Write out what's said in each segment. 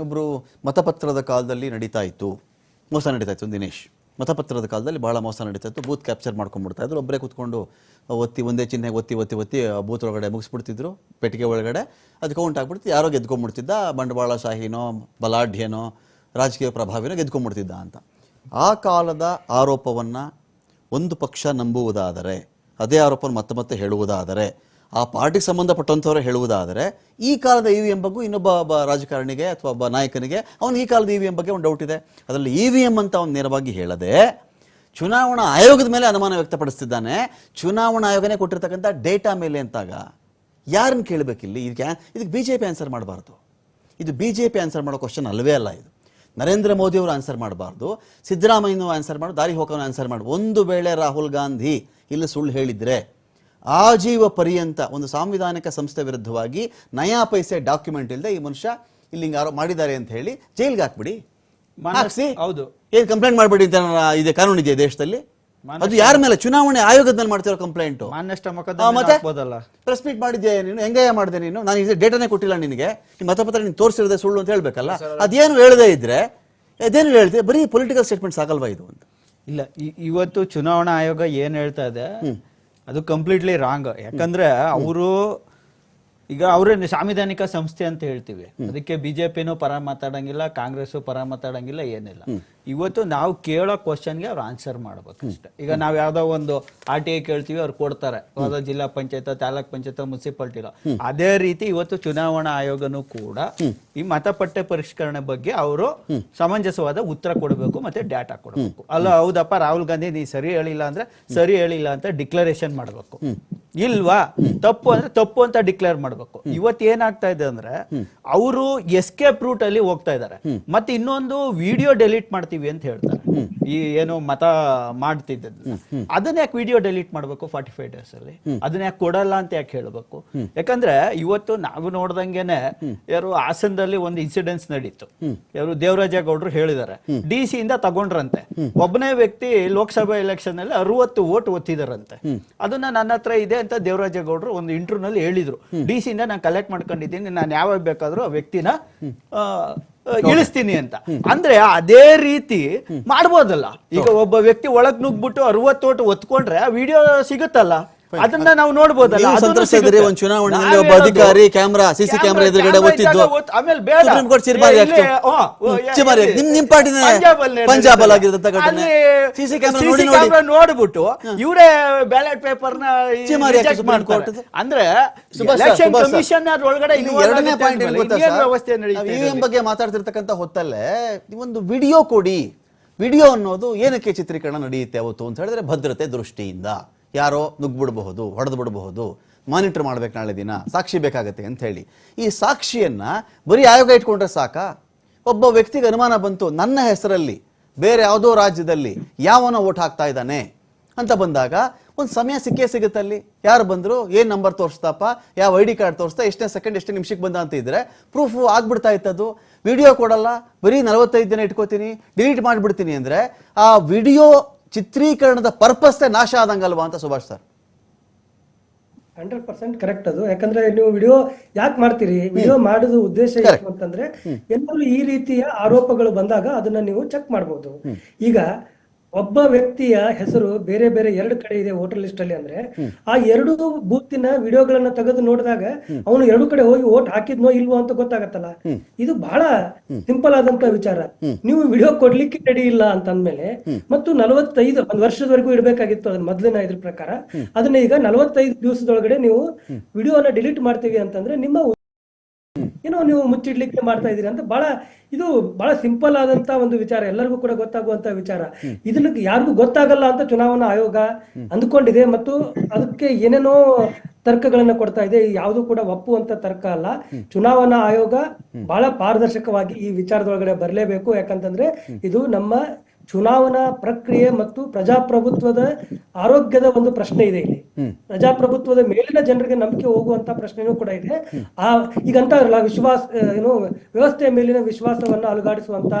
ಒಬ್ಬರು ಮತಪತ್ರದ ಕಾಲದಲ್ಲಿ ನಡೀತಾ ಇತ್ತು. ಮೋಸ ನಡೀತಾ ಇತ್ತು ದಿನೇಶ್. ಮತಪತ್ರದ ಕಾಲದಲ್ಲಿ ಭಾಳ ಮೋಸ ನಡೀತಾ ಇತ್ತು. ಬೂತ್ ಕ್ಯಾಪ್ಚರ್ ಮಾಡ್ಕೊಂಡ್ಬಿಡ್ತಾ ಇದ್ರು. ಒಬ್ಬರೇ ಕೂತ್ಕೊಂಡು ಒತ್ತಿ ಒಂದೇ ಚಿಹ್ನೆ ಒತ್ತಿ ಒತ್ತಿ ಒತ್ತಿ ಬೂತ್ ಒಳಗಡೆ ಮುಗಿಸ್ಬಿಡ್ತಿದ್ರು. ಪೆಟ್ಟಿಗೆ ಒಳಗಡೆ. ಅದು ಕೌಂಟ್ ಆಗ್ಬಿಡ್ತು ಯಾರೋ ಗೆದ್ಕೊಂಡ್ಬಿಡ್ತಿದ್ದ ಬಂಡವಾಳಶಾಹಿನೋ ಬಲಾಢ್ಯನೋ, ರಾಜಕೀಯ ಪ್ರಭಾವಿನೋ ಗೆದ್ಕೊಂಡ್ಬಿಡ್ತಿದ್ದ ಅಂತ. ಆ ಕಾಲದ ಆರೋಪವನ್ನು ಒಂದು ಪಕ್ಷ ನಂಬುವುದಾದರೆ, ಅದೇ ಆರೋಪವನ್ನು ಮತ್ತೆ ಮತ್ತೆ ಹೇಳುವುದಾದರೆ ಆ ಪಾರ್ಟಿಗೆ ಸಂಬಂಧಪಟ್ಟಂಥವ್ರು ಹೇಳುವುದಾದರೆ, ಈ ಕಾಲದ ಇ ವಿ ಎಂ ಬಗ್ಗೆ ಇನ್ನೊಬ್ಬ ಒಬ್ಬ ರಾಜಕಾರಣಿಗೆ ಅಥವಾ ಒಬ್ಬ ನಾಯಕನಿಗೆ, ಅವನು ಈ ಕಾಲದ ಇ ವಿ ಎಂ ಬಗ್ಗೆ ಒಂದು ಡೌಟ್ ಇದೆ. ಅದರಲ್ಲಿ ಇ ವಿ ಎಂ ಅಂತ ಅವ್ನು ನೇರವಾಗಿ ಹೇಳದೆ, ಚುನಾವಣಾ ಆಯೋಗದ ಮೇಲೆ ಅನುಮಾನ ವ್ಯಕ್ತಪಡಿಸ್ತಿದ್ದಾನೆ. ಚುನಾವಣಾ ಆಯೋಗನೇ ಕೊಟ್ಟಿರ್ತಕ್ಕಂಥ ಡೇಟಾ ಮೇಲೆ ಅಂತಾಗ ಯಾರನ್ನು ಕೇಳಬೇಕಿಲ್ಲಿ? ಇದಕ್ಕೆ ಇದಕ್ಕೆ ಬಿ ಜೆ ಪಿ ಆನ್ಸರ್ ಮಾಡಬಾರ್ದು. ಇದು ಬಿ ಜೆ ಪಿ ಆನ್ಸರ್ ಮಾಡೋ ಕ್ವಶನ್ ಅಲ್ಲವೇ ಅಲ್ಲ ಇದು. ನರೇಂದ್ರ ಮೋದಿಯವರು ಆನ್ಸರ್ ಮಾಡಬಾರ್ದು. ಸಿದ್ದರಾಮಯ್ಯನವರು ಆನ್ಸರ್ ಮಾಡಿ, ದಾರಿ ಹೋಗೋನು ಆನ್ಸರ್ ಮಾಡಿ. ಒಂದು ವೇಳೆ ರಾಹುಲ್ ಗಾಂಧಿ ಇಲ್ಲಿ ಸುಳ್ಳು ಹೇಳಿದ್ರೆ ಆಜೀವ ಪರ್ಯಂತ ಒಂದು ಸಾಂವಿಧಾನಿಕ ಸಂಸ್ಥೆ ವಿರುದ್ಧವಾಗಿ ನಯಾ ಪೈಸೆ ಡಾಕ್ಯುಮೆಂಟ್ ಇಲ್ಲದೆ ಈ ಮನುಷ್ಯ ಇಲ್ಲಿ ಹಿಂಗೆ ಯಾರೋ ಮಾಡಿದ್ದಾರೆ ಅಂತ ಹೇಳಿ ಜೈಲ್ಗೆ ಹಾಕ್ಬಿಡಿ. ಹಾಕ್ಸಿ. ಹೌದು. ಏನು ಕಂಪ್ಲೇಂಟ್ ಮಾಡ್ಬಿಡಿ ಅಂತ ಇದೆ ಕಾನೂನು ಇದೆ ದೇಶದಲ್ಲಿ? ಅದು ಯಾರ ಮೇಲೆ? ಚುನಾವಣೆ ಆಯೋಗದ ಮೇಲೆ ಮಾಡ್ತಿರೋ ಕಂಪ್ಲೇಂಟ್ ಮತ್ತೆ ಪ್ರೆಸ್ ಮೀಟ್ ಮಾಡಿದ್ಯಾ ನೀನು? ಹೆಂಗಯ್ಯ ಮಾಡಿದೆ ನೀನು? ನಾನು ಇದು ಡೇಟಾನೇ ಕೊಟ್ಟಿಲ್ಲ ನಿನಗೆ. ನಿಮ್ಮ ಮತಪತ್ರ ನೀನು ತೋರಿಸಿರೋದೇ ಸುಳ್ಳು ಅಂತ ಹೇಳ್ಬೇಕಲ್ಲ? ಅದೇನು ಹೇಳದೇ ಇದ್ರೆ ಅದೇನು ಹೇಳ್ತೀವಿ ಬರೀ ಪೊಲಿಟಿಕಲ್ ಸ್ಟೇಟ್ಮೆಂಟ್ ಸಾಕಲ್ವಾ ಇದು ಅಂತ? ಇಲ್ಲ ಇವತ್ತು ಚುನಾವಣಾ ಆಯೋಗ ಏನ್ ಹೇಳ್ತಾ ಇದೆ? ಅದು ಕಂಪ್ಲೀಟ್ಲಿ ರಾಂಗ್ ಯಾಕಂದ್ರೆ ಅವರು ಈಗ ಅವರೇ ಸಾಂವಿಧಾನಿಕ ಸಂಸ್ಥೆ ಅಂತ ಹೇಳ್ತೀವಿ. ಅದಕ್ಕೆ ಬಿಜೆಪಿನೂ ಪರ ಮಾತಾಡಂಗಿಲ್ಲ ಕಾಂಗ್ರೆಸ್ ಪರ ಮಾತಾಡಂಗಿಲ್ಲ ಏನಿಲ್ಲ. ಇವತ್ತು ನಾವು ಕೇಳೋ ಕ್ವಶನ್ಗೆ ಅವ್ರು ಆನ್ಸರ್ ಮಾಡ್ಬೇಕು ಅಷ್ಟೇ ಈಗ ನಾವು ಯಾವ್ದೋ ಒಂದು ಆರ್ ಟಿ ಐ ಕೇಳ್ತೀವಿ ಅವ್ರು ಕೊಡ್ತಾರೆ. ಯಾವ್ದೋ ಜಿಲ್ಲಾ ಪಂಚಾಯತ್ ತಾಲೂಕ್ ಪಂಚಾಯತ್ ಮುನ್ಸಿಪಾಲ್ಟಿಲೋ ಅದೇ ರೀತಿ ಇವತ್ತು ಚುನಾವಣಾ ಆಯೋಗನೂ ಕೂಡ ಈ ಮತಪಟ್ಟೆ ಪರಿಷ್ಕರಣೆ ಬಗ್ಗೆ ಅವರು ಸಮಂಜಸವಾದ ಉತ್ತರ ಕೊಡಬೇಕು ಮತ್ತೆ ಡಾಟಾ ಕೊಡಬೇಕು. ಅಲ್ಲ ಹೌದಪ್ಪ ರಾಹುಲ್ ಗಾಂಧಿ ನೀ ಸರಿ ಹೇಳಿಲ್ಲ ಅಂದ್ರೆ ಸರಿ ಹೇಳಿಲ್ಲ ಅಂತ ಡಿಕ್ಲರೇಷನ್ ಮಾಡಬೇಕು. ಇಲ್ವಾ? ತಪ್ಪು ಅಂದ್ರೆ ತಪ್ಪು ಅಂತ ಡಿಕ್ಲೇರ್ ಮಾಡಬೇಕು. ಇವತ್ತು ಏನಾಗ್ತಾ ಇದೆ ಅಂದ್ರೆ ಅವರು ಎಸ್ಕೇಪ್ ರೂಟ್ ಅಲ್ಲಿ ಹೋಗ್ತಾ ಇದ್ದಾರೆ ಮತ್ತೆ ಇನ್ನೊಂದು ವಿಡಿಯೋ ಡೆಲೀಟ್ ಮಾಡ್ತೀವಿ ಅಂತ ಹೇಳ್ತಾರೆ. ಈ ಏನು ಮತ ಮಾಡ್ತಿದ್ದ ಅದನ್ನ ಯಾಕೆ ವಿಡಿಯೋ ಡೆಲೀಟ್ ಮಾಡಬೇಕು ಫಾರ್ಟಿ ಫೈವ್ ಡೇಸ್ ಅಲ್ಲಿ ಅದನ್ನ ಯಾಕೆ ಕೊಡಲ್ಲ ಅಂತ ಯಾಕೆ ಹೇಳ್ಬೇಕು? ಯಾಕಂದ್ರೆ ಇವತ್ತು ನಾವು ನೋಡ್ದಂಗೆನೆ ಯಾರು ಹಾಸನದಲ್ಲಿ ಒಂದು ಇನ್ಸಿಡೆನ್ಸ್ ನಡೀತು. ಯಾರು ದೇವರಾಜ ಗೌಡ್ರು ಹೇಳಿದ್ದಾರೆ ಡಿ ಸಿ ಇಂದ ತಗೊಂಡ್ರಂತೆ. ಒಬ್ಬನೇ ವ್ಯಕ್ತಿ ಲೋಕಸಭಾ ಎಲೆಕ್ಷನ್ ಅಲ್ಲಿ ಅರವತ್ತು ಓಟ್ ಒತ್ತಿದಾರಂತೆ. ಅದನ್ನ ನನ್ನ ಹತ್ರ ಇದೆ ಅಂತ ದೇವರಾಜ ಗೌಡ್ರು ಒಂದು ಇಂಟರ್ವ್ಯೂನಲ್ಲಿ ಹೇಳಿದ್ರು. ಡಿ ಸಿ ಇಂದ ನಾನು ಕಲೆಕ್ಟ್ ಮಾಡ್ಕೊಂಡಿದ್ದೀನಿ ನಾನು ಯಾವಾಗ ಬೇಕಾದ್ರೂ ಆ ವ್ಯಕ್ತಿನ ಇಳಿಸ್ತೀನಿ ಅಂತ. ಅಂದ್ರೆ ಅದೇ ರೀತಿ ಮಾಡ್ಬೋದಲ್ಲ. ಈಗ ಒಬ್ಬ ವ್ಯಕ್ತಿ ಒಳಗ್ ನುಗ್ಬಿಟ್ಟು ಅರವತ್ತು ಓಟ್ ಒತ್ಕೊಂಡ್ರೆ ಆ ವಿಡಿಯೋ ಸಿಗುತ್ತಲ್ಲ. ಅದನ್ನ ನಾವು ಸಂತ್ರಸ್ತಿದ್ದೀರಿ ಸಿಗುತ್ತೆ. ಒಂದು ಚುನಾವಣೆಯಲ್ಲಿ ಒಬ್ಬ ಅಧಿಕಾರಿ ಕ್ಯಾಮ್ರಾ ಸಿಸಿ ಕ್ಯಾಮೆರಾ ಎದುರುಗಡೆ ಒತ್ತಿದ್ದು ಆಮೇಲೆ ಬೇಡ ಸುಪ್ರೀಂ ಕೋರ್ಟ್ ಚಿರ್ಮಾರಿ ಚಿರ್ಮಾರಿ. ನಿಮ್ ನಿಮ್ ಪಾರ್ಟಿನೇ ಪಂಜಾಬ್ ಅಲ್ಲಿ ನಡೀತದೆ. ಘಟನೆ ಸಿಸಿ ಕ್ಯಾಮ್ರಾ ನೋಡಿ ನೋಡಿ ನೋಡ್ಬಿಟ್ಟು ಇವರೇ ಬ್ಯಾಲೆಟ್ ಪೇಪರ್ನ ಚಿಮಾರಿ ಕೋರ್ಟ್. ಅಂದ್ರೆ ಎಲೆಕ್ಷನ್. ಕಮಿಷನ್ ಒಳಗಡೆ ಎರಡನೇ ಪಾಯಿಂಟ್ ಏನು ಗೊತ್ತಾ? ವ್ಯವಸ್ಥೆ ನಡೆಯುತ್ತೆ ನಾವು ಬಗ್ಗೆ ಮಾತಾಡ್ತಿರತಕ್ಕಂತ ಹೊತ್ತಲ್ಲೇ ಒಂದು ವಿಡಿಯೋ ಕೊಡಿ ವಿಡಿಯೋ ಅನ್ನೋದು ಏನಕ್ಕೆ ಚಿತ್ರೀಕರಣ ನಡೆಯುತ್ತೆ ಅವತ್ತು ಅಂತ ಹೇಳಿದ್ರೆ ಭದ್ರತೆ ದೃಷ್ಟಿಯಿಂದ ಯಾರೋ ನುಗ್ಬಿಡಬಹುದು ಹೊಡೆದು ಬಿಡಬಹುದು ಮಾನಿಟರ್ ಮಾಡ್ಬೇಕು ನಾಳೆ ದಿನ, ಸಾಕ್ಷಿ ಬೇಕಾಗತ್ತೆ ಅಂತ ಹೇಳಿ. ಈ ಸಾಕ್ಷಿಯನ್ನ ಬರೀ ಆಯೋಗ ಇಟ್ಕೊಂಡ್ರೆ ಸಾಕಾ? ಒಬ್ಬ ವ್ಯಕ್ತಿಗೆ ಅನುಮಾನ ಬಂತು, ನನ್ನ ಹೆಸರಲ್ಲಿ, ಬೇರೆ ಯಾವುದೋ ರಾಜ್ಯದಲ್ಲಿ ಯಾವನೋ ಓಟ್ ಹಾಕ್ತಾ ಇದ್ದಾನೆ ಅಂತ ಬಂದಾಗ ಒಂದು ಸಮಯ ಸಿಕ್ಕೇ ಸಿಗುತ್ತಲ್ಲಿ ಯಾರು ಬಂದರು, ಏನು ನಂಬರ್ ತೋರಿಸ್ತಪ್ಪ ಯಾವ ಐ ಡಿ ಕಾರ್ಡ್ ತೋರಿಸ್ತಾ ಎಷ್ಟನೇ ಸೆಕೆಂಡ್ ಎಷ್ಟೇ ನಿಮಿಷಕ್ಕೆ ಬಂದ ಅಂತ ಇದ್ದರೆ ಪ್ರೂಫ್ ಆಗ್ಬಿಡ್ತಾ ಇತ್ತದು ವಿಡಿಯೋ ಕೊಡಲ್ಲ, ಬರೀ ನಲವತ್ತೈದು ದಿನ ಇಟ್ಕೋತೀನಿ ಡಿಲೀಟ್ ಮಾಡಿಬಿಡ್ತೀನಿ ಅಂದರೆ ಆ ವಿಡಿಯೋ ಚಿತ್ರೀಕರಣದ ಪರ್ಪಸ್ಸೇ ನಾಶ ಆದಂಗಲ್ವಾ ಅಂತ Subhash sir? Hundred percent correct ಅದು. ಯಾಕಂದ್ರೆ ನೀವು ವಿಡಿಯೋ ಯಾಕೆ ಮಾಡ್ತೀರಿ? ವಿಡಿಯೋ ಮಾಡೋದು ಉದ್ದೇಶ ಏನು ಅಂತಂದ್ರೆ ಎಲ್ಲರೂ ಈ ರೀತಿಯ ಆರೋಪಗಳು ಬಂದಾಗ ಅದನ್ನ ನೀವು ಚೆಕ್ ಮಾಡಬಹುದು ಈಗ ಒಬ್ಬ ವ್ಯಕ್ತಿಯ ಹೆಸರು ಬೇರೆ ಬೇರೆ ಎರಡು ಕಡೆ ಇದೆ ವೋಟರ್ ಲಿಸ್ಟ್ ಅಲ್ಲಿ ಅಂದ್ರೆ ಆ ಎರಡು ಬೂತಿನ ವಿಡಿಯೋಗಳನ್ನ ತೆಗೆದು ನೋಡಿದಾಗ ಅವನು ಎರಡು ಕಡೆ ಹೋಗಿ ವೋಟ್ ಹಾಕಿದ್ನೋ ಇಲ್ವೋ ಅಂತ ಗೊತ್ತಾಗತ್ತಲ್ಲ? ಇದು ಬಹಳ ಸಿಂಪಲ್ ಆದಂತ ವಿಚಾರ. ನೀವು ವಿಡಿಯೋ ಕೊಡ್ಲಿಕ್ಕೆ ರೆಡಿ ಇಲ್ಲ ಅಂತ ಅಂದ್ಮೇಲೆ ಮತ್ತು ನಲವತ್ತೈದು ಒಂದ್ ವರ್ಷದವರೆಗೂ ಇಡಬೇಕಾಗಿತ್ತು ಅದನ್ನ ಮೊದಲಿನ ಇದ್ರ ಪ್ರಕಾರ. ಅದನ್ನ ಈಗ ನಲವತ್ತೈದು ದಿವಸದೊಳಗಡೆ ನೀವು ವಿಡಿಯೋನ ಡಿಲೀಟ್ ಮಾಡ್ತೀವಿ ಅಂತಂದ್ರೆ ನಿಮ್ಮ ಏನೋ ನೀವು ಮುಚ್ಚಿಡ್ಲಿಕ್ಕೆ ಮಾಡ್ತಾ ಇದೀರಿ ಅಂತ ಬಹಳ ಇದು ಬಹಳ ಸಿಂಪಲ್ ಆದಂತ ಒಂದು ವಿಚಾರ. ಎಲ್ಲರಿಗೂ ಕೂಡ ಗೊತ್ತಾಗುವಂತ ವಿಚಾರ. ಇದನ್ನ ಯಾರಿಗೂ ಗೊತ್ತಾಗಲ್ಲ ಅಂತ ಚುನಾವಣಾ ಆಯೋಗ ಅಂದ್ಕೊಂಡಿದೆ ಮತ್ತು ಅದಕ್ಕೆ ಏನೇನೋ ತರ್ಕಗಳನ್ನ ಕೊಡ್ತಾ ಇದೆ. ಯಾವುದು ಕೂಡ ಒಪ್ಪುವಂತ ತರ್ಕ ಅಲ್ಲ. ಚುನಾವಣಾ ಆಯೋಗ ಬಹಳ ಪಾರದರ್ಶಕವಾಗಿ ಈ ವಿಚಾರದೊಳಗಡೆ ಬರಲೇಬೇಕು. ಯಾಕಂತಂದ್ರೆ ಇದು ನಮ್ಮ ಚುನಾವಣಾ ಪ್ರಕ್ರಿಯೆ ಮತ್ತು ಪ್ರಜಾಪ್ರಭುತ್ವದ ಆರೋಗ್ಯದ ಒಂದು ಪ್ರಶ್ನೆ ಇದೆ ಇಲ್ಲಿ. ಪ್ರಜಾಪ್ರಭುತ್ವದ ಮೇಲಿನ ಜನರಿಗೆ ನಂಬಿಕೆ ಹೋಗುವಂತ ಪ್ರಶ್ನೆನೂ ಕೂಡ ಇದೆ. ಆ ಈಗ ಅಂತಾರಲ್ಲ ವಿಶ್ವಾಸ ಏನು ವ್ಯವಸ್ಥೆಯ ಮೇಲಿನ ವಿಶ್ವಾಸವನ್ನ ಅಲುಗಾಡಿಸುವಂತ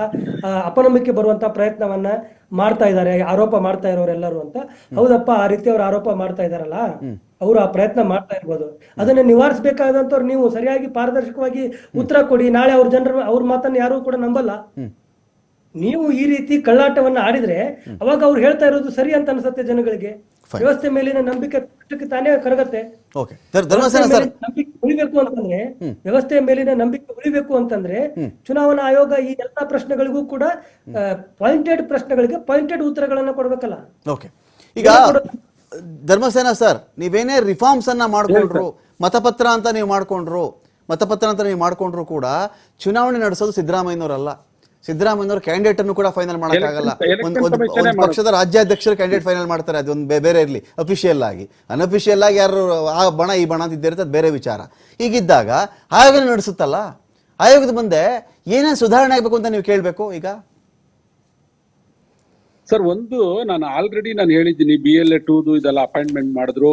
ಅಪನಂಬಿಕೆ ಬರುವಂತ ಪ್ರಯತ್ನವನ್ನ ಮಾಡ್ತಾ ಇದ್ದಾರೆ ಆರೋಪ ಮಾಡ್ತಾ ಇರೋರೆಲ್ಲರೂ ಅಂತ. ಹೌದಪ್ಪ ಆ ರೀತಿ ಅವ್ರು ಆರೋಪ ಮಾಡ್ತಾ ಇದಾರಲ್ಲ ಅವರು ಆ ಪ್ರಯತ್ನ ಮಾಡ್ತಾ ಇರ್ಬೋದು. ಅದನ್ನ ನಿವಾರಿಸಬೇಕಾದಂತವ್ರು ನೀವು ಸರಿಯಾಗಿ ಪಾರದರ್ಶಕವಾಗಿ ಉತ್ತರ ಕೊಡಿ. ನಾಳೆ ಅವ್ರ ಜನರ ಅವ್ರ ಮಾತನ್ನ ಯಾರು ಕೂಡ ನಂಬಲ್ಲ. ನೀವು ಈ ರೀತಿ ಕಳ್ಳಾಟವನ್ನು ಆಡಿದ್ರೆ ಅವಾಗ ಅವ್ರು ಹೇಳ್ತಾ ಇರೋದು ಸರಿ ಅಂತ ಅನ್ಸುತ್ತೆ ಜನಗಳಿಗೆ. ವ್ಯವಸ್ಥೆ ಮೇಲಿನ ನಂಬಿಕೆ ತಾನೇ ಕರಗತ್ತೆ. ನಂಬಿಕೆ ಉಳಿಬೇಕು ಅಂತಂದ್ರೆ ವ್ಯವಸ್ಥೆಯ ಮೇಲಿನ ನಂಬಿಕೆ ಉಳಿಬೇಕು ಅಂತಂದ್ರೆ ಚುನಾವಣಾ ಆಯೋಗ ಈ ಎಲ್ಲಾ ಪ್ರಶ್ನೆಗಳಿಗೂ ಕೂಡ ಪಾಯಿಂಟೆಡ್ ಪ್ರಶ್ನೆಗಳಿಗೆ ಪಾಯಿಂಟೆಡ್ ಉತ್ತರಗಳನ್ನ ಕೊಡ್ಬೇಕಲ್ಲ. ಓಕೆ ಈಗ ಧರ್ಮಸೇನಾ ಸರ್ ನೀವೇನೇ ರಿಫಾರ್ಮ್ಸ್ ಅನ್ನ ಮಾಡ್ಕೊಂಡ್ರು ಮತಪತ್ರ ಅಂತ ನೀವು ಮಾಡ್ಕೊಂಡ್ರು ಮತಪತ್ರ ಅಂತ ನೀವು ಮಾಡ್ಕೊಂಡ್ರು ಕೂಡ ಚುನಾವಣೆ ನಡೆಸೋದು ಸಿದ್ದರಾಮಯ್ಯನವರಲ್ಲ. ಸಿದ್ದರಾಮಯ್ಯನವರು ಕ್ಯಾಂಡಿಡೇಟ್ ಅನ್ನು ಕೂಡ ಫೈನಲ್ ಮಾಡೋಕ್ಕಾಗಲ್ಲ ಒಂದು ಪಕ್ಷದ ರಾಜ್ಯಾಧ್ಯಕ್ಷರು ಕ್ಯಾಂಡಿಡೇಟ್ ಫೈನಲ್ ಮಾಡ್ತಾರೆ ಅದೊಂದು ಒಂದು ಬೇರೆ ಇರಲಿ ಅಫಿಷಿಯಲ್ ಆಗಿ. ಅನ್ಅಫಿಷಿಯಲ್ ಆಗಿ ಯಾರು ಆ ಬಣ ಈ ಬಣ ಅಂತ ಇದ್ದಿರುತ್ತೆ ಅದು ಬೇರೆ ವಿಚಾರ. ಹೀಗಿದ್ದಾಗ ಆಯೋಗ ನಡೆಸುತ್ತಲ್ಲ? ಆಯೋಗದ ಮುಂದೆ ಏನೇನು ಸುಧಾರಣೆ ಆಗಬೇಕು ಅಂತ ನೀವು ಕೇಳಬೇಕು ಈಗ? ಸರ್ ಒಂದು ನಾನು ಆಲ್ರೆಡಿ ನಾನು ಹೇಳಿದ್ದೀನಿ ಬಿ ಎಲ್ ಎ ಟೂದು ಇದೆಲ್ಲ ಅಪಾಯಿಂಟ್ಮೆಂಟ್ ಮಾಡಿದ್ರು.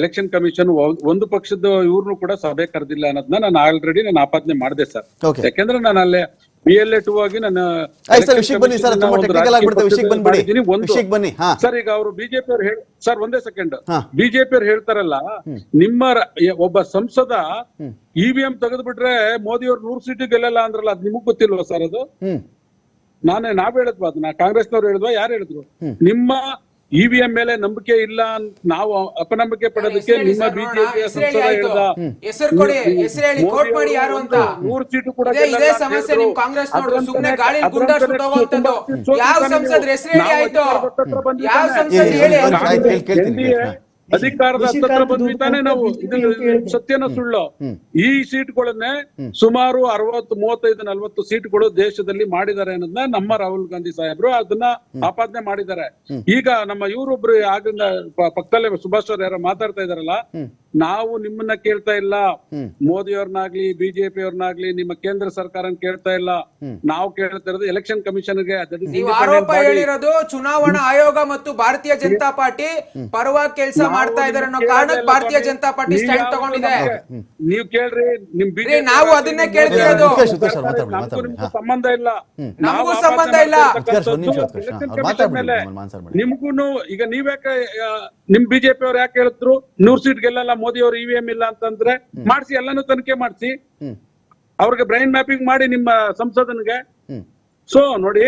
ಎಲೆಕ್ಷನ್ ಕಮಿಷನ್ ಒಂದು ಪಕ್ಷದ ಇವ್ರನ್ನು ಕೂಡ ಸಭೆ ಕರೆದಿಲ್ಲ ಅನ್ನೋದನ್ನ ನಾನು ಆಲ್ರೆಡಿ ನಾನು ಆಪಾದನೆ ಮಾಡಿದೆ ಸರ್ ಯಾಕಂದ್ರೆ ನಾನು ಅಲ್ಲೇ ಬಿ ಎಲ್ ಎ ಟೂ ಆಗಿ ನಾನು ಸರ್, ವಿಷಯಕ್ಕೆ ಬನ್ನಿ ಸರ್, ತುಂಬಾ ಟೆಕ್ನಿಕಲ್ ಆಗ್ಬಿಡುತ್ತೆ, ವಿಷಯಕ್ಕೆ ಬಂದ್ಬಿಡಿ. ವಿಷಯಕ್ಕೆ ಬನ್ನಿ, ಸರ್ ಈಗ ಅವರು ಬಿಜೆಪಿ ಅವ್ರು ಹೇಳಿ ಸರ್ ಒಂದೇ ಸೆಕೆಂಡ್ ಬಿಜೆಪಿ ಅವ್ರು ಹೇಳ್ತಾರಲ್ಲ ನಿಮ್ಮ ಒಬ್ಬ ಸಂಸದ ಇವಿಎಂ ತೆಗೆದ್ಬಿಟ್ರೆ ಮೋದಿ ಅವ್ರು ನೂರ್ ಸೀಟ್ ಗೆಲ್ಲಲ್ಲ ಅಂದ್ರಲ್ಲ ಅದ್ ನಿಮಗ್ ಗೊತ್ತಿಲ್ವಾ ಸರ್ ಅದು? ನಾನೇ ನಾವ್ ಹೇಳಿದ್ವಾ ಅದನ್ನ ಕಾಂಗ್ರೆಸ್ನವ್ರು ಹೇಳಿದ್ವಾ ಯಾರು ಹೇಳಿದ್ರು? ನಿಮ್ಮ ಇವಿಎಂ ಮೇಲೆ ನಂಬಿಕೆ ಇಲ್ಲ ಅಂತ ನಾವು ಅಪನಂಬಿಕೆ ಪಡೋದಕ್ಕೆ ನಿಮ್ಮ ಬಿಜೆಪಿ. ಬಿಜೆಪಿಯ ಸಂಸದ ಕೊಡಿ, ಹೆಸರು ಹೇಳಿ, ಕೋಟ್ ಮಾಡಿ ಯಾರು ಅಂತ. ಮೂರು ಸೀಟು ಕೂಡ ಇದೇ- ಸಮಸ್ಯೆ. ನಿಮ್ ಕಾಂಗ್ರೆಸ್ ನೋಡ್ರು, ಸುಮ್ಮನೆ ಯಾವ ಹೇಳಿ ಆಯ್ತು? ಯಾವ ಸಂಸದ್ ಹೇಳಿ ಅಧಿಕಾರದ ಹತ್ತತ್ರ ಬಂದ್ವಿ ಬಂದ್ಬಿಟ್ಟಾನೆ ನಾವು. ಸತ್ಯನ ಸುಳ್ಳು. ಈ ಸೀಟ್ಗಳನ್ನೇ ಸುಮಾರು ಅರವತ್ತು ಮೂವತ್ತೈದು ನಲ್ವತ್ತು ಸೀಟ್ಗಳು ದೇಶದಲ್ಲಿ ಮಾಡಿದ್ದಾರೆ ಅನ್ನೋದನ್ನ ನಮ್ಮ ರಾಹುಲ್ ಗಾಂಧಿ ಸಾಹೇಬ್ರು ಅದನ್ನ ಆಪಾದನೆ ಮಾಡಿದ್ದಾರೆ. ಈಗ ನಮ್ಮ ಇವರೊಬ್ರು ಆಗಿಂದ ಪಕ್ಕದಲ್ಲೇ ಸುಭಾಷ್ ಯಾರೋ ಮಾತಾಡ್ತಾ ಇದಾರಲ್ಲ ನಾವು ನಿಮ್ಮನ್ನ ಕೇಳ್ತಾ ಇಲ್ಲ. ಮೋದಿ ಅವ್ರನ್ನಾಗ್ಲಿ ಬಿಜೆಪಿ ಅವ್ರನ್ನಾಗ್ಲಿ ನಿಮ್ಮ ಕೇಂದ್ರ ಸರ್ಕಾರ ಕೇಳ್ತಾ ಇಲ್ಲ. ನಾವು ಕೇಳ್ತಾ ಇರೋದು ಎಲೆಕ್ಷನ್ ಕಮಿಷನ್ಗೆ ನೀವು ಆರೋಪ ಹೇಳಿರೋದು ಚುನಾವಣಾ ಆಯೋಗ ಮತ್ತು ಭಾರತೀಯ ಜನತಾ ಪಾರ್ಟಿ ಪರವಾಗಿ ಕೆಲಸ ಮಾಡ್ತಾ ಇದಾರೆ ಅನ್ನೋ ಕಾರಣಕ್ಕೆ ಭಾರತೀಯ ಜನತಾ ಪಾರ್ಟಿ ಸ್ಟ್ಯಾಂಡ್ ತಗೊಂಡಿದೆ. ನೀವ್ ಕೇಳ್ರಿ ನಿಮ್ ಬಿಜೆಪಿ ನಾವು ಅದನ್ನೇ ಕೇಳ್ತಿರೋದು. ಸಂಬಂಧ ಇಲ್ಲ. ನಮಗೂ ಸಂಬಂಧ ಇಲ್ಲ. ನಿಮ್ಗೂನು ಈಗ ನೀವ್ಯಾಕೆ ನಿಮ್ ಬಿಜೆಪಿ ಅವ್ರು ಯಾಕೆ ಹೇಳಿದ್ರು? ನೂರ್ ಸೀಟ್ ಗೆಲ್ಲಲ್ಲ ಮೋದಿ ಅವ್ರು ಇವಿಎಂ ಇಲ್ಲ ಅಂತಂದ್ರೆ ಮಾಡಿಸಿ ಎಲ್ಲಾನು ತನಿಖೆ ಮಾಡಿಸಿ. ಅವ್ರಿಗೆ ಬ್ರೈನ್ ಮ್ಯಾಪಿಂಗ್ ಮಾಡಿ ನಿಮ್ಮ ಸಂಸದನ್ಗೆ. ಸೊ ನೋಡಿ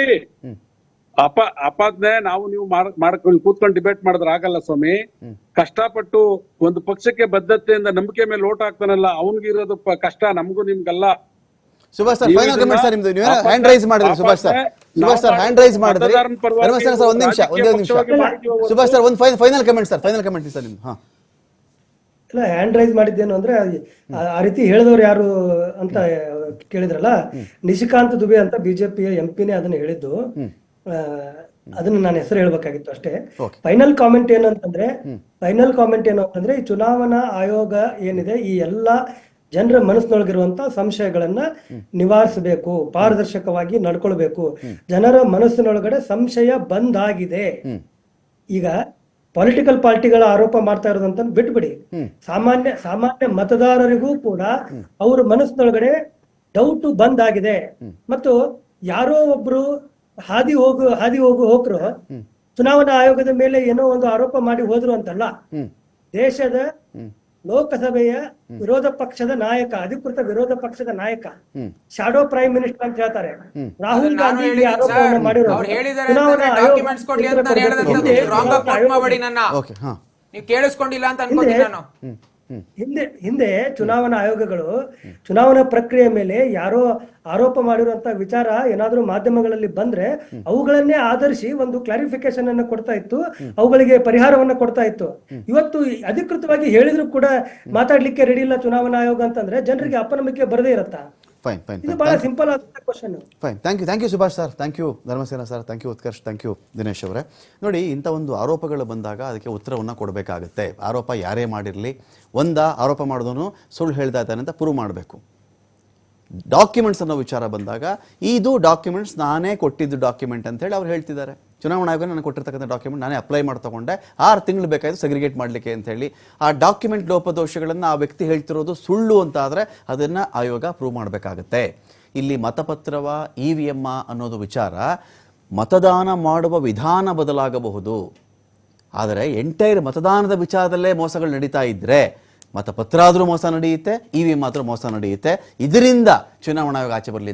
ಅಪ ಅಪಾದ್ನೆ ನಾವು ನೀವು ಮಾಡಕ್ ಮಾಡ್ಕೊಂಡು ಕೂತ್ಕೊಂಡು ಡಿಬೇಟ್ ಮಾಡಿದ್ರೆ ಆಗಲ್ಲ ಸ್ವಾಮಿ. ಕಷ್ಟಪಟ್ಟು ಒಂದು ಪಕ್ಷಕ್ಕೆ ಬದ್ಧತೆಯಿಂದ ನಂಬಿಕೆ ಮೇಲೆ ಓಟ್ ಹಾಕ್ತಾನಲ್ಲ ಅವನಿಗಿರೋದು ಕಷ್ಟ ನಮಗೂ ನಿಮ್ಗಲ್ಲ. Subhash sir final comment sir ನಿಮ್ದು ನೀವು ಹ್ಯಾಂಡ್ ರೈಸ್ ಮಾಡಿದ್ರಿ Subhash sir. Subhash sir hand raise ಮಾಡಿದ್ರಿ. ಸರ್ ಒಂದ್ ನಿಮಿಷ ಒಂದೇ ನಿಮಿಷ ಸುಭಾಷ್ ಸರ್ ಒಂದು final comment sir final comment sir ನಿಮ್ದು ಹಾ. ಇಲ್ಲ ಹ್ಯಾಂಡ್ ರೈಸ್ ಮಾಡಿದ್ದೇನು ಅಂದ್ರೆ ಆ- ರೀತಿ ಹೇಳಿದವ್ರು ಯಾರು ಅಂತ ಕೇಳಿದ್ರಲ್ಲ ನಿಶಿಕಾಂತ್ ದುಬೆ ಅಂತ ಬಿಜೆಪಿ ಎಂ ಪಿನೇ ಅದನ್ನ ಹೇಳಿದ್ದು. ಆ, ಅದನ್ನ ನಾನು ಹೆಸರು ಹೇಳ್ಬೇಕಾಗಿತ್ತು ಅಷ್ಟೇ. ಫೈನಲ್ ಕಾಮೆಂಟ್ ಏನು ಅಂತಂದ್ರೆ ಫೈನಲ್ ಕಾಮೆಂಟ್ ಏನು ಅಂತಂದ್ರೆ ಈ ಚುನಾವಣಾ ಆಯೋಗ ಏನಿದೆ ಈ ಎಲ್ಲಾ ಜನರ ಮನಸ್ಸಿನೊಳಗಿರುವಂತ ಸಂಶಯಗಳನ್ನ ನಿವಾರಿಸಬೇಕು ಪಾರದರ್ಶಕವಾಗಿ ನಡ್ಕೊಳ್ಬೇಕು. ಜನರ ಮನಸ್ಸಿನೊಳಗಡೆ ಸಂಶಯ ಬಂದಾಗಿದೆ. ಈಗ ಪೊಲಿಟಿಕಲ್ ಪಾರ್ಟಿಗಳ ಆರೋಪ ಮಾಡ್ತಾ ಇರೋದಂತ ಬಿಟ್ಬಿಡಿ. ಸಾಮಾನ್ಯ ಸಾಮಾನ್ಯ ಮತದಾರರಿಗೂ ಕೂಡ ಅವ್ರ ಮನಸ್ಸಿನೊಳಗಡೆ ಡೌಟ್ ಬಂದಾಗಿದೆ. ಮತ್ತು ಯಾರೋ ಒಬ್ರು ಹಾದಿ ಹೋಗು ಹಾದಿ ಹೋಗು ಹೋಗ್ರು ಚುನಾವಣಾ ಆಯೋಗದ ಮೇಲೆ ಏನೋ ಒಂದು ಆರೋಪ ಮಾಡಿ ಹೋದ್ರು ಅಂತಲ್ಲ. ದೇಶದ ಲೋಕಸಭೆಯ ವಿರೋಧ ಪಕ್ಷದ ನಾಯಕ ಅಧಿಕೃತ ವಿರೋಧ ಪಕ್ಷದ ನಾಯಕ ಶಾಡೋ ಪ್ರೈಮ್ ಮಿನಿಸ್ಟರ್ ಅಂತ ಹೇಳ್ತಾರೆ. ರಾಹುಲ್ ಗಾಂಧಿ ಆರೋಪವನ್ನು ಮಾಡಿರೋ ಮಾಡಿರೋದು ಅವ್ರು ಹೇಳಿದ್ದಾರೆ ಚುನಾವಣಾ ಅಂತಂದ್ರೆ ಆಯೋಗ ಡಾಕ್ಯುಮೆಂಟ್ಸ್ ಕೊಡ್ಲಿ ಅಂತ ನಾನು ಹಿಂದೆ ಹೇಳಿದಂತದ್ದು ಆಗಿ ಕೋಟ್ ಮಾಡಬೇಡಿ ಓಕೆ ಹಾ. ನೀವು ಕೇಳಿಸ್ಕೊಂಡಿಲ್ಲ ಅಂತ ಅನ್ಕೋತೀನಿ ನಾನು. ಹಿಂದೆ ಹಿಂದೆ ಚುನಾವಣಾ ಆಯೋಗಗಳು, ಚುನಾವಣಾ ಪ್ರಕ್ರಿಯೆ ಮೇಲೆ ಯಾರೋ ಆರೋಪ ಮಾಡಿರುವಂತ ವಿಚಾರ ಏನಾದರೂ ಮಾಧ್ಯಮಗಳಲ್ಲಿ ಬಂದ್ರೆ ಅವುಗಳನ್ನೇ ಆಧರಿಸಿ ಒಂದು ಕ್ಲಾರಿಫಿಕೇಶನ್ ಅನ್ನು ಕೊಡ್ತಾ ಇತ್ತು, ಅವುಗಳಿಗೆ ಪರಿಹಾರವನ್ನ ಕೊಡ್ತಾ ಇತ್ತು. ಇವತ್ತು ಅಧಿಕೃತವಾಗಿ ಹೇಳಿದ್ರು ಕೂಡ ಮಾತಾಡ್ಲಿಕ್ಕೆ ರೆಡಿ ಇಲ್ಲ ಚುನಾವಣಾ ಆಯೋಗ ಅಂತಂದ್ರೆ ಜನರಿಗೆ ಅಪನಂಬಿಕೆ ಬರದೇ ಇರತ್ತಾ? ಫೈನ್ ಫೈನ್ ಇದು ಬಹಳ simple question fine thank you thank you Subhash sir thank you Dharmasena sir thank you Utkarsh thank you Dinesh ಅವರೇ. ನೋಡಿ ಇಂಥ ಒಂದು ಆರೋಪಗಳು ಬಂದಾಗ ಅದಕ್ಕೆ ಉತ್ತರವನ್ನು ಕೊಡಬೇಕಾಗುತ್ತೆ. ಆರೋಪ ಯಾರೇ ಮಾಡಿರಲಿ ಒಂದ ಆರೋಪ ಮಾಡಿದವನು ಸುಳ್ಳು ಹೇಳ್ತಾ ಇದ್ದಾನೆ ಅಂತ ಪ್ರೂವ್ ಮಾಡಬೇಕು. ಡಾಕ್ಯುಮೆಂಟ್ಸ್ ಅನ್ನೋ ವಿಚಾರ ಬಂದಾಗ ಇದು ಡಾಕ್ಯುಮೆಂಟ್ಸ್ ನಾನೇ ಕೊಟ್ಟಿದ್ದು ಡಾಕ್ಯುಮೆಂಟ್ ಅಂತ ಹೇಳಿ ಅವ್ರು ಹೇಳ್ತಿದ್ದಾರೆ. ಚುನಾವಣಾ ಆಯೋಗ ನಾನು ಕೊಟ್ಟಿರ್ತಕ್ಕಂಥ ಡಾಕ್ಯುಮೆಂಟ್ ನಾನೇ ಅಪ್ಲೈ ಮಾಡಿ ತಗೊಂಡೆ. ಆರು ತಿಂಗಳು ಬೇಕಾಯಿತು ಸೆಗ್ರಿಗೇಟ್ ಮಾಡಲಿಕ್ಕೆ ಅಂತ ಹೇಳಿ. ಆ ಡಾಕ್ಯುಮೆಂಟ್ ಲೋಪದೋಷಗಳನ್ನು ಆ ವ್ಯಕ್ತಿ ಹೇಳ್ತಿರೋದು ಸುಳ್ಳು ಅಂತ ಆದರೆ ಅದನ್ನು ಆಯೋಗ ಪ್ರೂವ್ ಮಾಡಬೇಕಾಗತ್ತೆ. ಇಲ್ಲಿ ಮತಪತ್ರವ ಇ ವಿ ಎಮ್ಮ ಅನ್ನೋದು ವಿಚಾರ ಮತದಾನ ಮಾಡುವ ವಿಧಾನ ಬದಲಾಗಬಹುದು. ಆದರೆ ಎಂಟೈರ್ ಮತದಾನದ ವಿಚಾರದಲ್ಲೇ ಮೋಸಗಳು ನಡೀತಾ ಇದ್ದರೆ ಮತಪತ್ರ ಆದರೂ ಮೋಸ ನಡೆಯುತ್ತೆ ಇ ವಿ ಎಂ ಆದರೂ ಮೋಸ ನಡೆಯುತ್ತೆ. ಇದರಿಂದ ಚುನಾವಣಾ ಆಯೋಗ ಆಚೆ ಬರಲಿ